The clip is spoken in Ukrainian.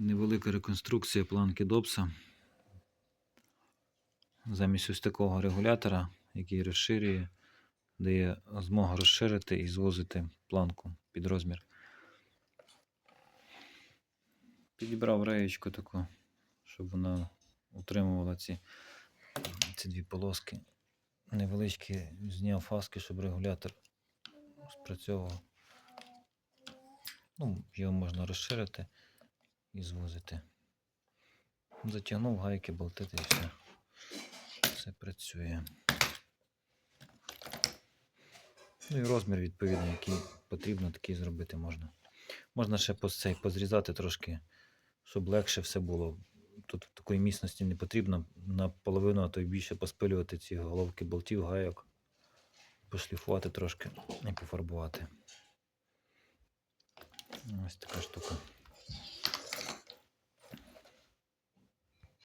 Невелика реконструкція планки Добса. Замість ось такого регулятора, який розширює, дає змогу розширити і звозити планку під розмір. Підібрав реєчку таку, щоб вона утримувала ці, ці дві полоски. Невеличкі зняв фаски, щоб регулятор спрацьовував. Ну, його можна розширити і звозити. Затягнув гайки, болтити і все. Все працює. Ну і розмір, відповідно, який потрібно, такий зробити можна. Можна ще по цей позрізати трошки, щоб легше все було. Тут такої міцності не потрібно наполовину, а то й більше поспилювати ці головки болтів, гайок, пошліфувати трошки і пофарбувати. Ось така штука.